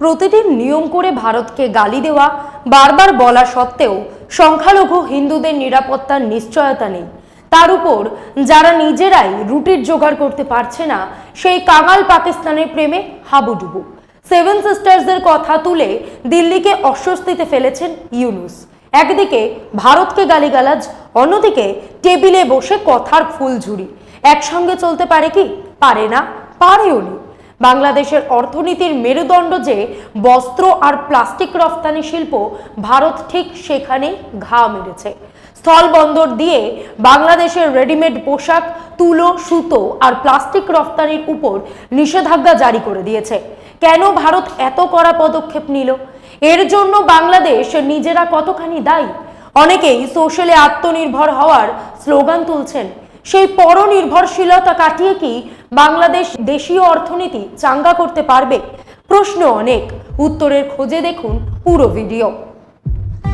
প্রতিদিন নিয়ম করে ভারতকে গালি দেওয়া, বারবার বলা সত্ত্বেও সংখ্যালঘু হিন্দুদের নিরাপত্তার নিশ্চয়তা নেই। তার উপর যারা নিজেরাই রুটির জোগাড় করতে পারছে না, সেই কাঙাল পাকিস্তানের প্রেমে হাবুডুবু। সেভেন সিস্টার্সদের কথা তুলে দিল্লিকে অস্বস্তিতে ফেলেছেন ইউনুস। একদিকে ভারতকে গালিগালাজ, অন্যদিকে টেবিলে বসে কথার ফুলঝুরি। একসঙ্গে চলতে পারে কি? পারে না, পারেও নি। বাংলাদেশের অর্থনীতির মেরুদণ্ড যে বস্ত্র আর প্লাস্টিক রফতানি শিল্প, ভারত ঠিক সেখানেই ঘা মেরেছে। স্থল বন্দর দিয়ে বাংলাদেশের রেডিমেড পোশাক, তুলো, সুতো আর প্লাস্টিক রফতানির উপর নিষেধাজ্ঞা জারি করে দিয়েছে। কেন ভারত এত কড়া পদক্ষেপ নিল? এর জন্য বাংলাদেশ নিজেরা কতখানি দায়ী? অনেকেই সোশ্যালে আত্মনির্ভর হওয়ার স্লোগান তুলছেন। সেই পরনির্ভরশীলতা কাটিয়ে কি বাংলাদেশ দেশীয় অর্থনীতি চাঙ্গা করতে পারবে? প্রশ্ন অনেক। উত্তরের খোঁজে দেখুন পুরো ভিডিও।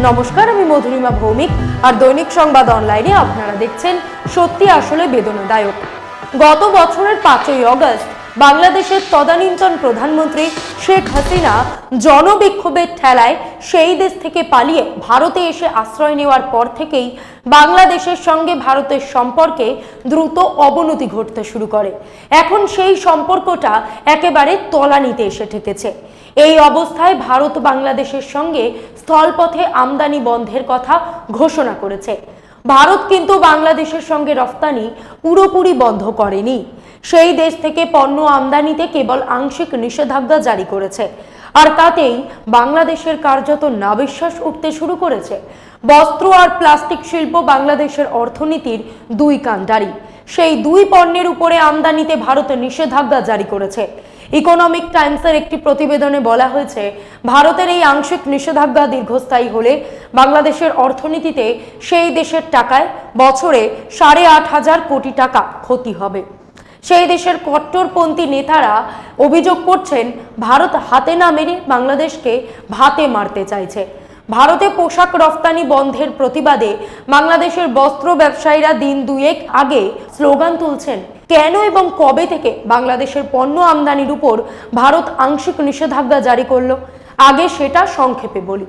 নমস্কার, আমি মধুরিমা ভৌমিক। আর দৈনিক সংবাদ অনলাইনে আপনারা দেখছেন সত্যি আসলে বেদনাদায়ক। গত বছরের পাঁচই অগস্ট বাংলাদেশের তদানীন্তন প্রধানমন্ত্রী শেখ হাসিনা জনবিক্ষোভের ঠেলায় সেই দেশ থেকে পালিয়ে ভারতে এসে আশ্রয় নেওয়ার পর থেকেই বাংলাদেশের সঙ্গে ভারতের সম্পর্কে দ্রুত অবনতি ঘটতে শুরু করে। এখন সেই সম্পর্কটা একেবারে তলানিতে এসে ঠেকেছে। এই অবস্থায় ভারত বাংলাদেশের সঙ্গে স্থলপথে আমদানি বন্ধের কথা ঘোষণা করেছে। ভারত কিন্তু বাংলাদেশের সঙ্গে রফতানি পুরোপুরি বন্ধ করেনি। সেই দেশ থেকে পণ্য আমদানিতে কেবল আংশিক নিষেধাজ্ঞা জারি করেছে। আর তাতেই বাংলাদেশের কার্যত নাবিশ্বাস উঠতে শুরু করেছে। বস্ত্র আর প্লাস্টিক শিল্প বাংলাদেশের অর্থনীতির দুই কাণ্ডারি সেই দুই পণ্যের উপরে আমদানিতে ভারত নিষেধাজ্ঞা জারি করেছে। ইকোনমিক টাইমসের একটি প্রতিবেদনে বলা হয়েছে, ভারতের এই আংশিক নিষেধাজ্ঞা দীর্ঘস্থায়ী হলে বাংলাদেশের অর্থনীতিতে সেই দেশের টাকায় বছরে সাড়ে আট হাজার কোটি টাকা ক্ষতি হবে। সেই দেশের কট্টরপন্থী নেতারা অভিযোগ করছেন, ভারত হাতে না মেরে বাংলাদেশকে ভাতে মারতে চাইছে। ভারতে পোশাক রফতানি বন্ধের প্রতিবাদে বাংলাদেশের বস্ত্র ব্যবসায়ীরা দিন দুয়েক আগে স্লোগান তুলছেন। কেন এবং কবে থেকে বাংলাদেশের পণ্য আমদানির উপর ভারত আংশিক নিষেধাজ্ঞা জারি করল? আগে সেটা সংক্ষেপে বলি।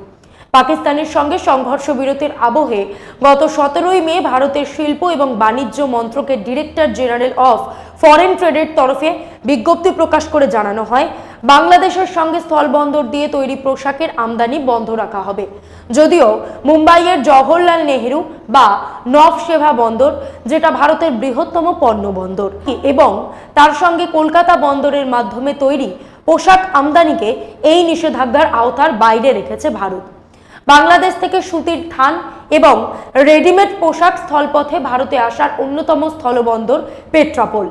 পাকিস্তানের সঙ্গে সংঘর্ষ বিরতির আবহে গত সতেরোই মে ভারতের শিল্প এবং বাণিজ্য মন্ত্রকের ডিরেক্টর জেনারেল অফ ফরেন ট্রেডের তরফে বিজ্ঞপ্তি প্রকাশ করে জানানো হয়, বাংলাদেশের সঙ্গে স্থলবন্দর দিয়ে তৈরি পোশাকের আমদানি বন্ধ রাখা হবে। যদিও মুম্বাইয়ের জওহরলাল নেহেরু বা নভসেভা বন্দর, যেটা ভারতের বৃহত্তম পণ্য বন্দর, এবং তার সঙ্গে কলকাতা বন্দরের মাধ্যমে তৈরি পোশাক আমদানিকে এই নিষেধাজ্ঞার আওতার বাইরে রেখেছে ভারত। বাংলাদেশ থেকে সুতির থান এবং রেডিমেড পোশাক স্থলপথে ভারতে আসার অন্যতম স্থলবন্দর পেট্রাপোল।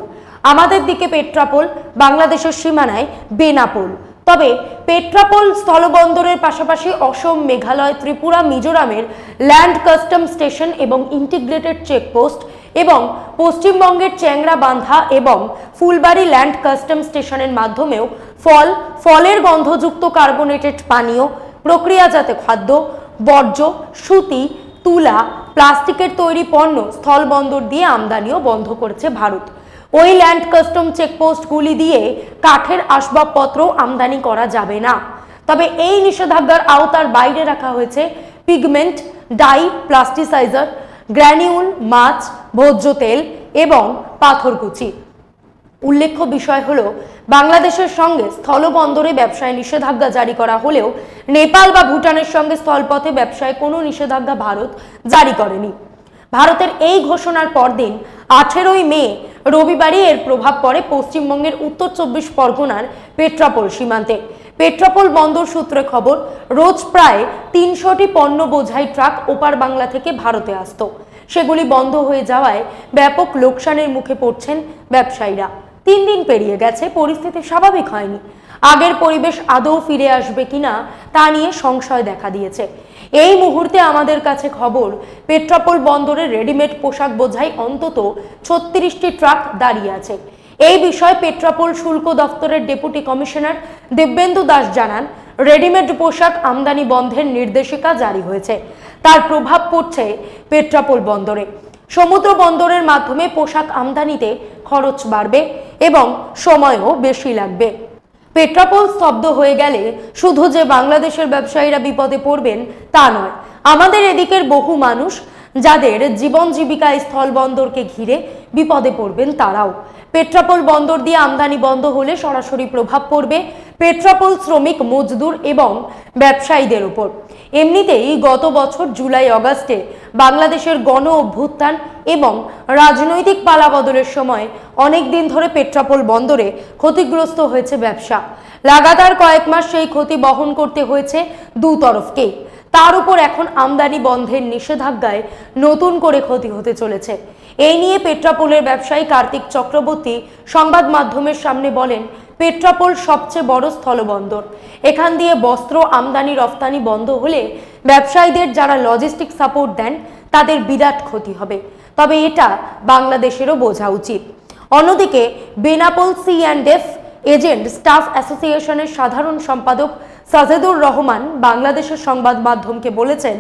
আমাদের দিকে পেট্রাপোল, বাংলাদেশের সীমানায় বেনাপোল। তবে পেট্রাপোল স্থলবন্দরের পাশাপাশি অসম, মেঘালয়, ত্রিপুরা, মিজোরামের ল্যান্ড কাস্টম স্টেশন এবং ইন্টিগ্রেটেড চেকপোস্ট এবং পশ্চিমবঙ্গের চ্যাংরা বান্ধা এবং ফুলবাড়ি ল্যান্ড কাস্টম স্টেশনের মাধ্যমেও ফল, ফলের গন্ধযুক্ত কার্বোনেটেড পানীয় প্রক্রিয়াজাত খাদ্য, বর্জ্য, সুতি, তুলা, প্লাস্টিকের তৈরি পণ্য স্থলবন্দর দিয়ে আমদানিও বন্ধ করেছে ভারত। ওই ল্যান্ড কাস্টম চেকপোস্টগুলি দিয়ে কাঠের আসবাবপত্র আমদানি করা যাবে না। তবে এই নিষেধাজ্ঞার আওতার বাইরে রাখা হয়েছে পিগমেন্ট ডাই প্লাস্টিসাইজার গ্র্যানিউল মাছ, ভোজ্য তেল এবং পাথরকুচি। উল্লেখ্য বিষয় হলো, বাংলাদেশের সঙ্গে স্থলবন্দরে ব্যবসায় নিষেধাজ্ঞা জারি করা হলেও নেপাল বা ভুটানের সঙ্গে স্থলপথে ব্যবসায় কোনো নিষেধাজ্ঞা ভারত জারি করেনি। ভারতের এই ঘোষণার পরদিন, আঠেরোই মে রবিবারই এর প্রভাব পড়ে পশ্চিমবঙ্গের উত্তর চব্বিশ পরগনার পেট্রাপোল সীমান্তে। পেট্রাপোল বন্দর সূত্রে খবর, রোজ প্রায় তিনশোটি পণ্য বোঝাই ট্রাক ওপার বাংলা থেকে ভারতে আসতো। সেগুলি বন্ধ হয়ে যাওয়ায় ব্যাপক লোকসানের মুখে পড়ছেন ব্যবসায়ীরা। তিন দিন পেরিয়ে গেছে, পরিস্থিতি স্বাভাবিক হয়নি। আগের পরিবেশ আদৌ ফিরে আসবে কিনা তা নিয়ে সংশয় দেখা দিয়েছে। এই মুহূর্তে আমাদের কাছে খবর, পেট্রাপোল বন্দরে রেডিমেড পোশাক বোঝাই অন্তত ছত্রিশটি ট্রাক দাঁড়িয়ে আছে। এই বিষয়ে পেট্রাপোল শুল্ক দপ্তরের ডেপুটি কমিশনার দিব্যেন্দু দাস জানান, রেডিমেড পোশাক আমদানি বন্ধের নির্দেশিকা জারি হয়েছে। তার প্রভাব পড়ছে পেট্রাপোল বন্দরে। সমুদ্র বন্দরের মাধ্যমে পোশাক আমদানিতে খরচ বাড়বে এবং সময়ও বেশি লাগবে। পেট্রাপোল স্তব্ধ হয়ে গেলে শুধু যে বাংলাদেশের ব্যবসায়ীরা বিপদে পড়বেন তা নয়, আমাদের এদিকের বহু মানুষ যাদের জীবন জীবিকা স্থলবন্দরকে ঘিরে বিপদে পড়বেন তারাও। পেট্রাপোল বন্দর দিয়ে আমদানি বন্ধ হলে সরাসরি প্রভাব পড়বে পেট্রাপোল শ্রমিক মজদুর এবং ব্যবসায়ীদের উপর। এমনিতেই গত বছর জুলাই অগাস্টে বাংলাদেশের গণ অভ্যুত্থান এবং রাজনৈতিক পালাবদলের সময় অনেক দিন ধরে পেট্রাপোল বন্দরে ক্ষতিগ্রস্ত হয়েছে ব্যবসা। লাগাতার কয়েক মাস সেই ক্ষতি বহন করতে হয়েছে দু তরফকেই। তার উপর এখন আমদানি বন্ধের নিষেধাজ্ঞায় নতুন করে ক্ষতি হতে চলেছে। এই নিয়ে পেট্রাপোলের ব্যবসায়ী কার্তিক চক্রবর্তী সংবাদ মাধ্যমের সামনে বলেন, পেট্রাপোল সবচেয়ে বড় স্থলবন্দর। এখান দিয়ে বস্ত্র, আমদানি, রফতানি বন্ধ হলে ব্যবসায়ীদের যারা লজিস্টিক সাপোর্ট দেন, তাদের বিরাট ক্ষতি হবে। তবে এটা বাংলাদেশেরও বোঝা উচিত। অন্যদিকে, Benapole C and F agent staff অ্যাসোসিয়েশনের সাধারণ সম্পাদক সাজেদুর রহমান বাংলাদেশের সংবাদ মাধ্যমকে বলেছেন,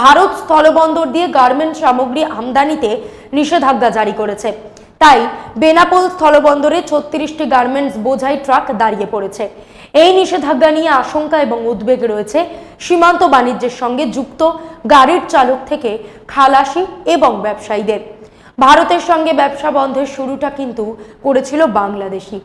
ভারত স্থলবন্দর দিয়ে গার্মেন্ট সামগ্রী আমদানিতে নিষেধাজ্ঞা জারি করেছে। তাই বেনাপোল স্থলবন্দরে ছত্রিশটি গার্মেন্টস বোঝাই ট্রাক দাঁড়িয়ে পড়েছে। এই নিষেধাজ্ঞা নিয়ে আশঙ্কা এবং উদ্বেগ রয়েছে সীমান্ত বাণিজ্যের সঙ্গে যুক্ত গাড়ির চালক থেকে খালাসি এবং ব্যবসায়ীদের। ভারতের সঙ্গে ব্যবসা বন্ধের শুরুটা কিন্তু করেছিল বাংলাদেশি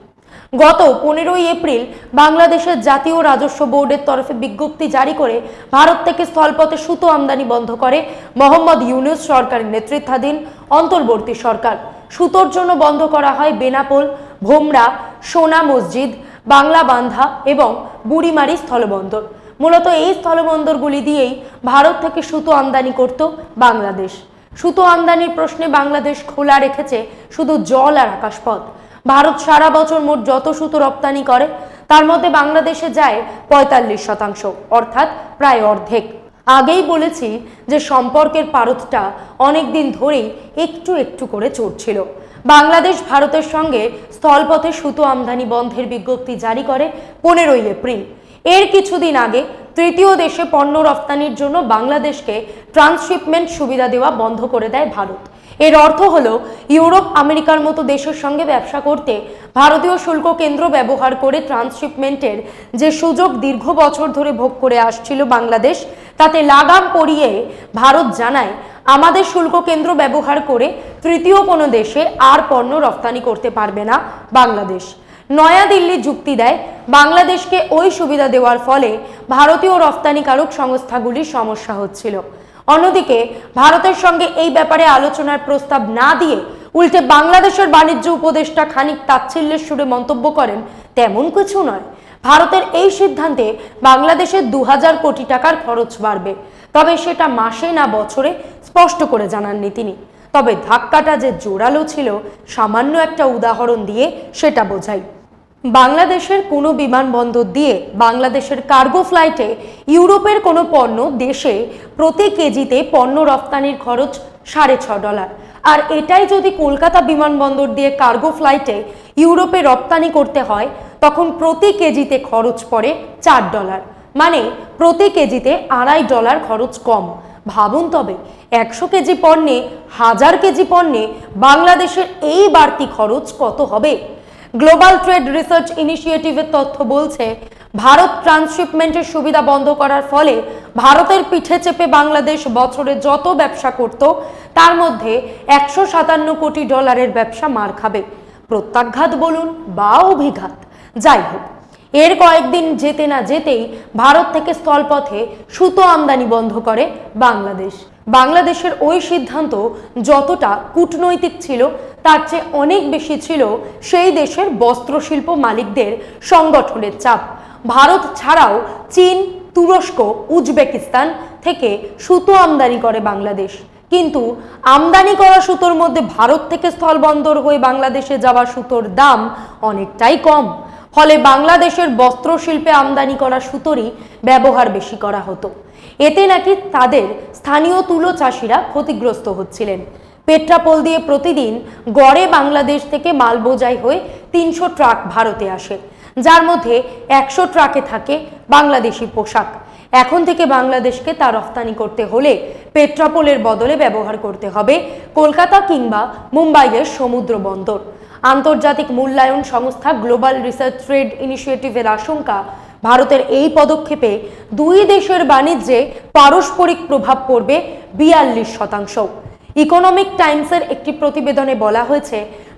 গত পনেরোই এপ্রিল বাংলাদেশের জাতীয় রাজস্ব বোর্ডের তরফে বিজ্ঞপ্তি জারি করে ভারত থেকে স্থলপথে সুতো আমদানি বন্ধ করে মোহাম্মদ ইউনুস সরকারের নেতৃত্বাধীন অন্তর্বর্তী সরকার। সুতোর জন্য বন্ধ করা হয় বেনাপোল, ভোমরা, সোনা মসজিদ বাংলা বান্ধা এবং বুড়িমারি স্থলবন্দর। মূলত এই স্থলবন্দরগুলি দিয়েই ভারত থেকে সুতো আমদানি করত বাংলাদেশ। সুতো আমদানির প্রশ্নে বাংলাদেশ খোলা রেখেছে শুধু জল আর আকাশপথ। ভারত সারা বছর মোট যত সুতো রপ্তানি করে, তার মধ্যে বাংলাদেশে যায় পঁয়তাল্লিশ শতাংশ, অর্থাৎ প্রায় অর্ধেক। আগেই বলেছি যে সম্পর্কের পারতটা অনেক দিন ধরেই একটু একটু করে চড়ছিল। বাংলাদেশ ভারতের সঙ্গে স্থলপথে সুতো আমদানি বন্ধের বিজ্ঞপ্তি জারি করে পনেরোই এপ্রিল। এর কিছুদিন আগে তৃতীয় দেশে পণ্য রপ্তানির জন্য বাংলাদেশকে ট্রান্সশিপমেন্ট সুবিধা দেওয়া বন্ধ করে দেয় ভারত। এর অর্থ হলো, ইউরোপ আমেরিকার মতো দেশের সঙ্গে ব্যবসা করতে ভারতীয় শুল্ক কেন্দ্র ব্যবহার করে ট্রান্সশিপমেন্টের যে সুযোগ দীর্ঘ বছর ধরে ভোগ করে আসছিল বাংলাদেশ, তাতে লাগাম পরিয়ে ভারত জানায়, আমাদের শুল্ক কেন্দ্র ব্যবহার করে তৃতীয় কোনো দেশে আর পণ্য রপ্তানি করতে পারবে না বাংলাদেশ। নয়াদিল্লি যুক্তি দেয়, বাংলাদেশকে ওই সুবিধা দেওয়ার ফলে ভারতীয় রপ্তানিকারক সংস্থাগুলির সমস্যা হচ্ছিল। অন্যদিকে, ভারতের সঙ্গে এই ব্যাপারে আলোচনার প্রস্তাব না দিয়ে উল্টে বাংলাদেশের বাণিজ্য উপদেষ্টা খানিক তাচ্ছিল্যের সুরে মন্তব্য করেন, তেমন কিছু নয়। ভারতের এই সিদ্ধান্তে বাংলাদেশের দু হাজার কোটি টাকার খরচ বাড়বে। তবে সেটা মাসে না বছরে স্পষ্ট করে জানাননি তিনি। তবে ধাক্কাটা যে জোরালো ছিল, সামান্য একটা উদাহরণ দিয়ে সেটা বোঝাই। বাংলাদেশের কোনো বিমানবন্দর দিয়ে বাংলাদেশের কার্গো ফ্লাইটে ইউরোপের কোনো পণ্য দেশে প্রতি কেজিতে পণ্য রপ্তানির খরচ সাড়ে ছ ডলার। আর এটাই যদি কলকাতা বিমানবন্দর দিয়ে কার্গো ফ্লাইটে ইউরোপে রপ্তানি করতে হয়, তখন প্রতি কেজিতে খরচ পড়ে চার ডলার। মানে প্রতি কেজিতে আড়াই ডলার খরচ কম। ভাবুন তবে, একশো কেজি পণ্যে, হাজার কেজি পণ্যে বাংলাদেশের এই বাড়তি খরচ কত হবে? গ্লোবাল ট্রেড রিসার্চ ইনিশিয়েটিভের তথ্য বলছে, ভারত ট্রান্সশিপমেন্টের সুবিধা বন্ধ করার ফলে ভারতের পিঠে চেপে বাংলাদেশ বছরে যত ব্যবসা করত, তার মধ্যে একশো সাতান্ন কোটি ডলারের ব্যবসা মার খাবে। প্রত্যাঘাত বলুন বা অভিঘাত, যাই হোক, এর কয়েকদিন যেতে না যেতেই ভারত থেকে স্থলপথে সুতো আমদানি বন্ধ করে বাংলাদেশ। বাংলাদেশের ওই সিদ্ধান্ত যতটা কূটনৈতিক ছিল, তার চেয়ে অনেক বেশি ছিল সেই দেশের বস্ত্রশিল্প মালিকদের সংগঠনের চাপ। ভারত ছাড়াও চীন, তুরস্ক, উজবেকিস্তান থেকে সুতো আমদানি করে বাংলাদেশ। কিন্তু আমদানি করা সুতোর মধ্যে ভারত থেকে স্থলবন্দর হয়ে বাংলাদেশে যাওয়া সুতোর দাম অনেকটাই কম। ফলে বাংলাদেশের বস্ত্রশিল্পে আমদানি করা সুতোরই ব্যবহার বেশি করা হতো। এতে নাকি তাদের স্থানীয় তুলো চাষিরা ক্ষতিগ্রস্ত হচ্ছিলেন। পেট্রাপোল দিয়ে প্রতিদিন গড়ে বাংলাদেশ থেকে মাল বোঝাই হয়ে তিনশো ট্রাক ভারতে আসে। যার মধ্যে একশো ট্রাকে থাকে বাংলাদেশি পোশাক। এখন থেকে বাংলাদেশকে তা রফতানি করতে হলে পেট্রাপোলের বদলে ব্যবহার করতে হবে কলকাতা কিংবা মুম্বাইয়ের সমুদ্র বন্দর। আন্তর্জাতিক মূল্যায়ন সংস্থা গ্লোবাল রিসার্চ ট্রেড ইনিশিয়েটিভের আশঙ্কা ভারতের এই পদক্ষেপে দুই দেশের বাণিজ্যে পারস্পরিক প্রভাব পড়বে বিয়াল্লিশ শতাংশ। ইকোনমিক টাইমসের একটি প্রতিবেদনে বলা হয়েছে,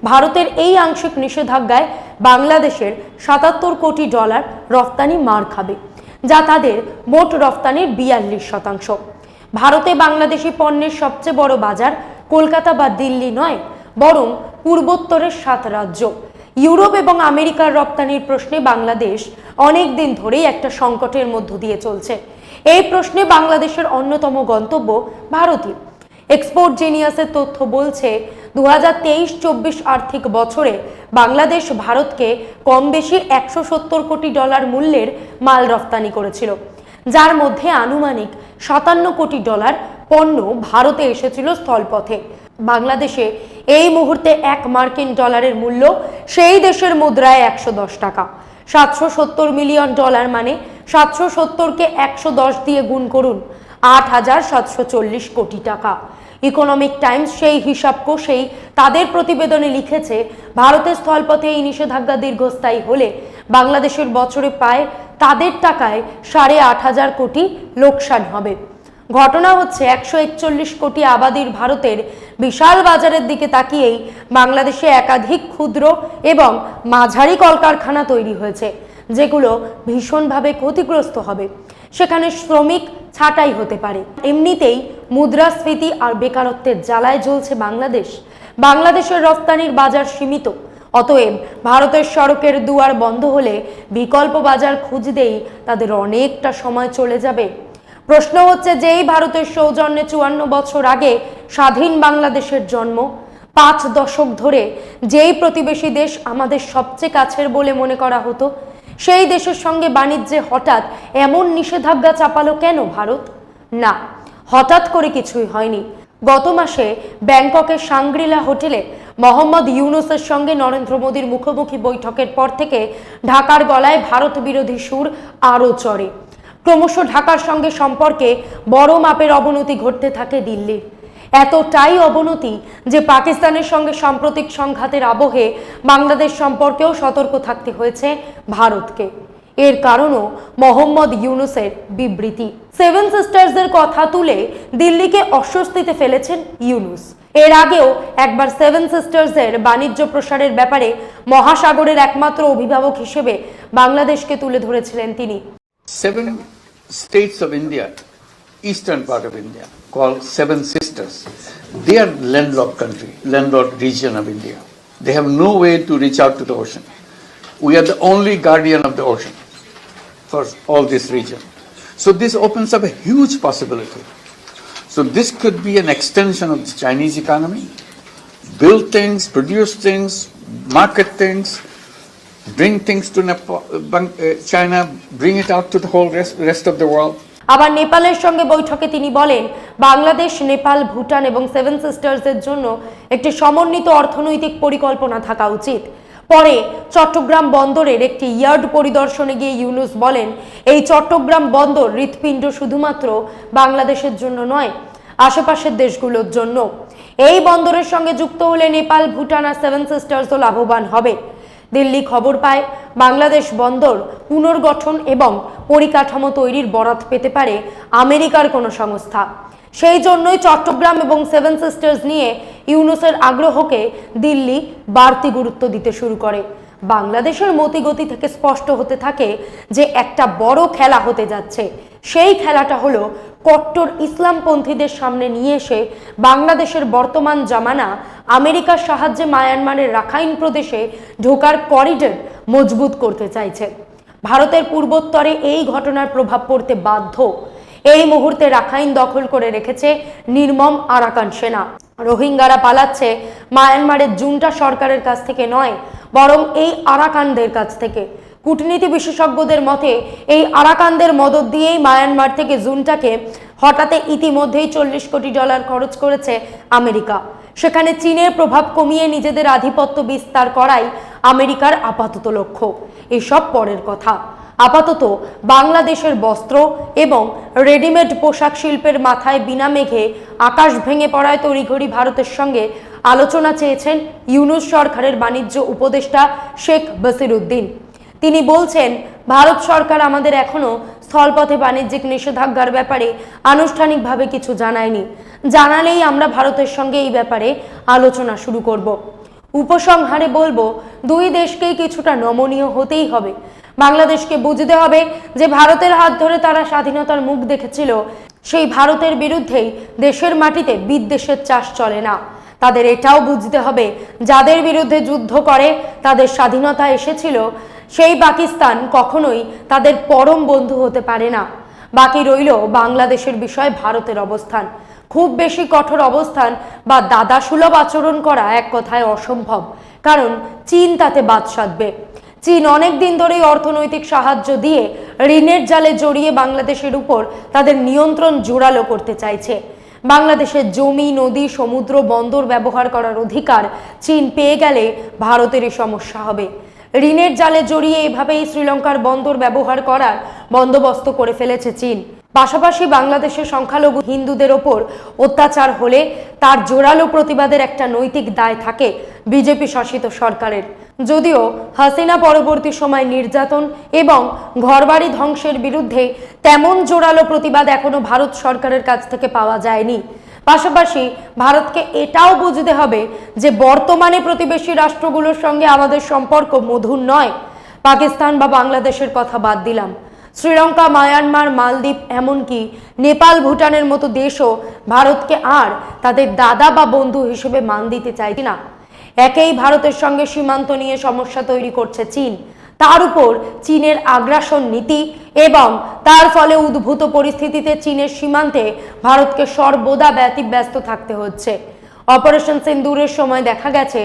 ভারতের এই আংশিক নিষেধাজ্ঞায় বাংলাদেশের সাতাত্তর কোটি ডলার রফতানি মার খাবে, যা তাদের মোট রফতানির বিয়াল্লিশ শতাংশ। ভারতে বাংলাদেশি পণ্যের সবচেয়ে বড় বাজার কলকাতা বা দিল্লি নয়, বরং পূর্বোত্তরের সাত রাজ্য। ইউরোপ এবং আমেরিকার রপ্তানির প্রশ্নে বাংলাদেশ অনেক দিন ধরেই একটা সংকটের মধ্য দিয়ে চলছে। এই প্রশ্নে বাংলাদেশের অন্যতম গন্তব্য ভারতই। এক্সপোর্ট জেনিয়াসের তথ্য বলছে দু হাজার আর্থিক বছরে বাংলাদেশ ভারতকে কম বেশি একশো সত্তর কোটি ডলার মূল্যের মাল রফতানি করেছিল, যার মধ্যে আনুমানিক সাতান্ন কোটি ডলার পণ্য ভারতে এসেছিল স্থলপথে। বাংলাদেশে এই মুহূর্তে এক মার্কিন ডলারের মূল্য সেই দেশের মুদ্রায় একশো দশ টাকা। সাতশো সত্তর মিলিয়ন ডলার মানে সাতশো সত্তরকে একশো দশ দিয়ে গুণ করুন, আট হাজার সাতশো চল্লিশ কোটি টাকা। ইকোনমিক টাইমস সেই হিসাব কষেই তাদের প্রতিবেদনে লিখেছে ভারতের স্থলপথে এই নিষেধাজ্ঞা দীর্ঘস্থায়ী হলে বাংলাদেশের বছরে পায় তাদের টাকায় সাড়ে আট হাজার কোটি লোকসান হবে। ঘটনা হচ্ছে একশো একচল্লিশ কোটি আবাদির ভারতের বিশাল বাজারের দিকে তাকিয়েই বাংলাদেশে একাধিক ক্ষুদ্র এবং মাঝারি কলকারখানা তৈরি হয়েছে, যেগুলো ভীষণভাবে ক্ষতিগ্রস্ত হবে। সেখানে শ্রমিক ছাঁটাই হতে পারে। এমনিতেই মুদ্রাস্ফীতি আর বেকারত্বের জ্বালায় জ্বলছে বাংলাদেশ। বাংলাদেশের রপ্তানির বাজার সীমিত। অতএব ভারতের সড়কের দুয়ার বন্ধ হলে বিকল্প বাজার খুঁজতেই তাদের অনেকটা সময় চলে যাবে। প্রশ্ন হচ্ছে যেই ভারতের সৌজন্যে চুয়ান্ন বছর আগে স্বাধীন বাংলাদেশের জন্ম। পাঁচ দশক ধরে যেই প্রতিবেশী দেশ আমাদের সবচেয়ে কাছের বলে মনে করা হতো, সেই দেশের সঙ্গে বাণিজ্যে হঠাৎ এমন নিষেধাজ্ঞা চাপালো কেন ভারত? না, হঠাৎ করে কিছুই হয়নি। গত মাসে ব্যাংককের সাংগ্রিলা হোটেলে মোহাম্মদ ইউনুসের সঙ্গে নরেন্দ্র মোদীর মুখোমুখি বৈঠকের পর থেকে ঢাকার গলায় ভারত বিরোধী সুর আরও চড়ে। ক্রমশ ঢাকার সঙ্গে সম্পর্কে বড় মাপের অবনতি ঘটতে থাকে দিল্লির। এতটাই অবনতি যে পাকিস্তানের সঙ্গে সাম্প্রতিক সংঘাতের আবহে বাংলাদেশ সম্পর্কেও সতর্ক থাকতে হয়েছে ভারতকে। এর কারণও মোহাম্মদ ইউনুসের বিবৃতি। সেভেন সিস্টার্সদের কথা তুলে দিল্লিকে অস্বস্তিতে ফেলেছেন ইউনুস। এর আগেও একবার সেভেন সিস্টার্সের বাণিজ্য প্রসারের ব্যাপারে মহাসাগরের একমাত্র অভিভাবক হিসেবে বাংলাদেশকে তুলে ধরেছিলেন তিনি। seven states of India, eastern part of India, called Seven Sisters. They are landlocked country, landlocked region of India. They have no way to reach out to the ocean. We are the only guardian of the ocean for all this region. So this opens up a huge possibility. So this could be an extension of the Chinese economy, build things, produce things, market things, bring things to Nepal, uh, uh, China, bring it out to the whole rest, rest of the world. আবার নেপালের সঙ্গে বৈঠকে তিনি বলেন বাংলাদেশ নেপাল ভুটান এবং seven সিস্টার্সের জন্য একটি সমন্বিত অর্থনৈতিক পরিকল্পনা থাকা উচিত। পরে চট্টগ্রাম বন্দরের একটি ইয়ার্ড পরিদর্শনে গিয়ে ইউনুস বলেন এই চট্টগ্রাম বন্দর হৃৎপিণ্ড শুধুমাত্র বাংলাদেশের জন্য নয় আশেপাশের দেশগুলোর জন্য। এই বন্দরের সঙ্গে যুক্ত হলে নেপাল ভুটান আর সেভেন সিস্টার্সও লাভবান হবে। দিল্লি খবর পায়, বাংলাদেশ বন্দর পুনর্গঠন এবং পরিকাঠামো তৈরির বরাত পেতে পারে আমেরিকার কোনো সংস্থা। সেই জন্যই চট্টগ্রাম এবং সেভেন সিস্টার্স নিয়ে ইউনুসের আগ্রহকে দিল্লি বাড়তি গুরুত্ব দিতে শুরু করে। বাংলাদেশের মতিগতি থেকে স্পষ্ট হতে থাকে যে একটা বড় খেলা হতে যাচ্ছে। সেই খেলাটা হলো কট্টর ইসলামপন্থীদের সামনে নিয়ে এসে বাংলাদেশের বর্তমান জামানা আমেরিকার সাহায্যে মায়ানমারের রাখাইন প্রদেশে ঢোকার করিডর মজবুত করতে চাইছে। ভারতের পূর্বোত্তরে এই ঘটনার প্রভাব পড়তে বাধ্য। এই মুহূর্তে রাখাইন দখল করে রেখেছে নির্মম আরাকান সেনা। রোহিঙ্গারা পালাচ্ছে মায়ানমারের জুনটা সরকারের কাছ থেকে নয় বরং এই আরাকানদের কাছ থেকে। কূটনীতি বিশেষজ্ঞদের মতে, এই আরাকানদের মদত দিয়েই মায়ানমার থেকে জুনটাকে হঠাতে ইতিমধ্যেই চল্লিশ কোটি ডলার খরচ করেছে আমেরিকা। সেখানে চীনের প্রভাব কমিয়ে নিজেদের আধিপত্য বিস্তার করাই আমেরিকার আপাতত লক্ষ্য। এসব পরের কথা। আপাতত বাংলাদেশের বস্ত্র এবং রেডিমেড পোশাক শিল্পের মাথায় বিনা মেঘে আকাশ ভেঙে পড়ায় তড়িঘড়ি ভারতের সঙ্গে আলোচনা চেয়েছেন ইউনুস সরকারের বাণিজ্য উপদেষ্টা শেখ বসিরুদ্দিন। তিনি বলছেন, ভারত সরকার আমাদের এখনও স্থলপথে বাণিজ্যিক নিষেধাজ্ঞার ব্যাপারে আনুষ্ঠানিকভাবে কিছু জানায়নি। জানালেই আমরা ভারতের সঙ্গে এই ব্যাপারে আলোচনা শুরু করব। উপসংহারে বলব, দুই দেশকেই কিছুটা নমনীয় হতেই হবে। বাংলাদেশকে বুঝতে হবে যে ভারতের হাত ধরে তারা স্বাধীনতার মুখ দেখেছিল, সেই ভারতের বিরুদ্ধেই দেশের মাটিতে বিদ্বেষের চাষ চলে না। তাদের এটাও বুঝতে হবে, যাদের বিরুদ্ধে যুদ্ধ করে, তাদের স্বাধীনতা এসেছিল, সেই পাকিস্তান কখনোই তাদের পরম বন্ধু হতে পারে না। বাকি রইল বাংলাদেশের বিষয়ে, ভারতের অবস্থান। খুব বেশি কঠোর অবস্থান বা দাদা সুলভ আচরণ করা এক কথায় অসম্ভব, কারণ চীন তাতে বাদ সাধবে। চীন অনেক দিন ধরেই অর্থনৈতিক সাহায্য দিয়ে ঋণের জালে জড়িয়ে বাংলাদেশের উপর তাদের নিয়ন্ত্রণ জোরালো করতে চাইছে। বাংলাদেশের জমি, নদী, সমুদ্র, বন্দর ব্যবহার করার অধিকার চীন পেয়ে গেলে ভারতেরই সমস্যা হবে। ঋণের জালে জড়িয়ে এভাবেই শ্রীলঙ্কার বন্দর ব্যবহার করার বন্দোবস্ত করে ফেলেছে চীন। পাশাপাশি বাংলাদেশের সংখ্যালঘু হিন্দুদের ওপর অত্যাচার হলে তার জোরালো প্রতিবাদের একটা নৈতিক দায় থাকে বিজেপি শাসিত সরকারের। যদিও হাসিনা পরবর্তী সময় নির্যাতন এবং ঘরবাড়ি ধ্বংসের বিরুদ্ধে তেমন জোরালো প্রতিবাদ এখনও ভারত সরকারের কাছ থেকে পাওয়া যায়নি। পাশাপাশি ভারতকে এটাও বুঝতে হবে যে বর্তমানে প্রতিবেশী রাষ্ট্রগুলোর সঙ্গে আমাদের সম্পর্ক মধুর নয়। পাকিস্তান বা বাংলাদেশের কথা বাদ দিলাম। শ্রীলঙ্কা, মায়ানমার, মালদ্বীপ এমনকি নেপাল, ভুটানের মতো দেশও ভারতকে আর তাদের দাদা বা বন্ধু হিসেবে মান দিতে চাইছে না একেই ভারতের সঙ্গে সীমান্ত নিয়ে সমস্যা তৈরি করছে চীন। তার উপর চীনের আগ্রাসন নীতি এবং তার ফলে উদ্ভূত পরিস্থিতিতে চীনের সীমান্তে ভারতকে সর্বদা ব্যতিব্যস্ত থাকতে হচ্ছে। অপারেশন সিন্দুরের সময় দেখা গেছে,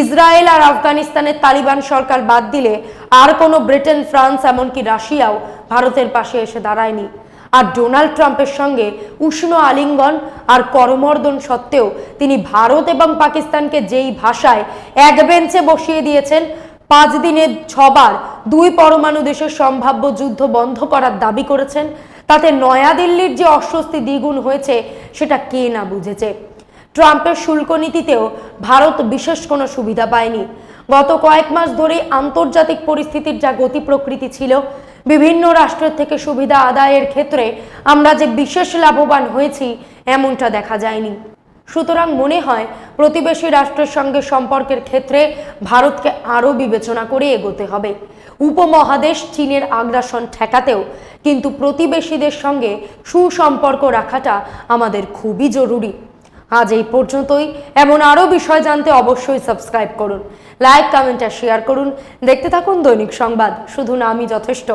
ইসরায়েল আর আফগানিস্তানের তালিবান সরকার বাদ দিলে আর কোনো ব্রিটেন, ফ্রান্স, এমনকি রাশিয়াও ভারতের পাশে এসে দাঁড়ায়নি। আর ডোনাল্ড ট্রাম্পের সঙ্গে উষ্ণ আলিঙ্গন আর করমর্দন সত্ত্বেও তিনি ভারত এবং পাকিস্তানকে যেই ভাষায় এক বেঞ্চে বসিয়ে দিয়েছেন, পাঁচ দিনে ছবার দুই পরমাণু দেশের সম্ভাব্য যুদ্ধ বন্ধ করার দাবি করেছেন, তাতে নয়াদিল্লির যে অস্বস্তি দ্বিগুণ হয়েছে সেটা কে না বুঝেছে? ট্রাম্পের শুল্ক নীতিতেও ভারত বিশেষ কোনো সুবিধা পায়নি। গত কয়েক মাস ধরেই আন্তর্জাতিক পরিস্থিতির যা গতি প্রকৃতি ছিল বিভিন্ন রাষ্ট্রের থেকে সুবিধা আদায়ের ক্ষেত্রে আমরা যে বিশেষ লাভবান হয়েছি, এমনটা দেখা যায়নি। সুতরাং মনে হয়, প্রতিবেশী রাষ্ট্রের সঙ্গে সম্পর্কের ক্ষেত্রে ভারতকে আরও বিবেচনা করে এগোতে হবে। উপমহাদেশ চীনের আগ্রাসন ঠেকাতেও কিন্তু প্রতিবেশীদের সঙ্গে সুসম্পর্ক রাখাটা আমাদের খুবই জরুরি। আজ এই পর্যন্তই। এমন আরও বিষয় জানতে অবশ্যই সাবস্ক্রাইব করুন, লাইক, কমেন্ট আর শেয়ার করুন। দেখতে থাকুন দৈনিক সংবাদ। শুধু নামই যথেষ্ট।